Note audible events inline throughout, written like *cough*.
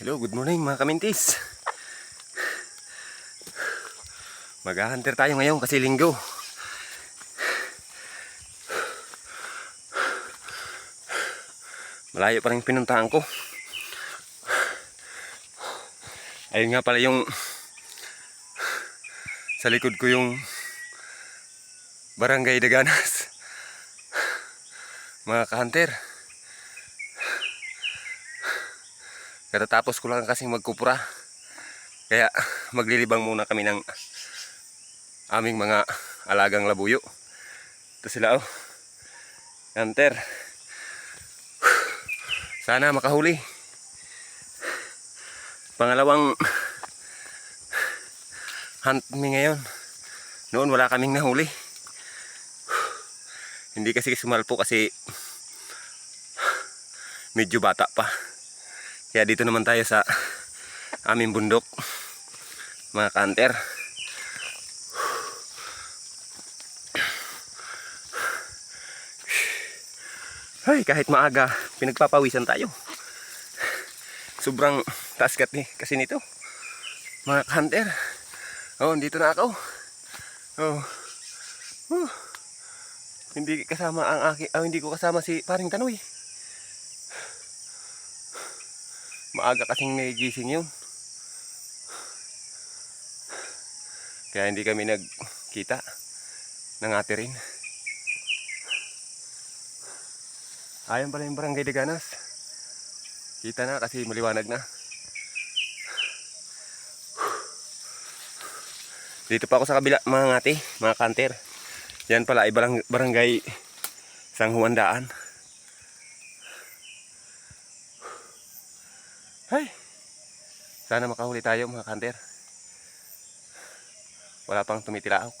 Hello, good morning mga kamintis. Mag-hunter tayo ngayon kasi linggo. Malayo pa rin pinuntahan ko. Ayun nga pala yung sa likod ko yung barangay Daganas. Mga ka-hunter. Katatapos ko lang kasing magkupura. Kaya *laughs* maglilibang muna kami ng aming mga alagang labuyo. Ito sila oh. Hunter. *sighs* Sana makahuli. Pangalawang *sighs* hunt mi ngayon. Noon wala kaming nahuli. *sighs* Hindi kasi sumalpo kasi medyo bata pa. Kaya dito naman tayo sa aming bundok. Mga kanter. Ay, kahit maaga, pinagpapawisan tayo. Sobrang taas ni kasi nito. Mga hunter. Oh, dito na ako. Oh. Oh. Hindi kasama ang aking, ah, hindi ko kasama si paring Tanoy. Maaga kasing nagigising yun. Kaya hindi kami nagkita ng ate rin. Ayan pala yung barangay Daganas. Kita na kasi maliwanag na. Dito pa ako sa kabila mga ngati, mga kanter. Yan pala ay barang, barangay Sang Juandaan. Ay! Sana makahuli tayo mga kanter. Wala pang tumitilaok.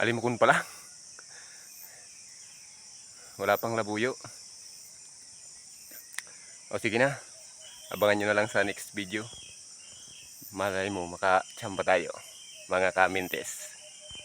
Alimukon pala. Wala pang labuyo. O sige na. Abangan nyo na lang sa next video. Malay mo, makachamba tayo. Mga kamintes.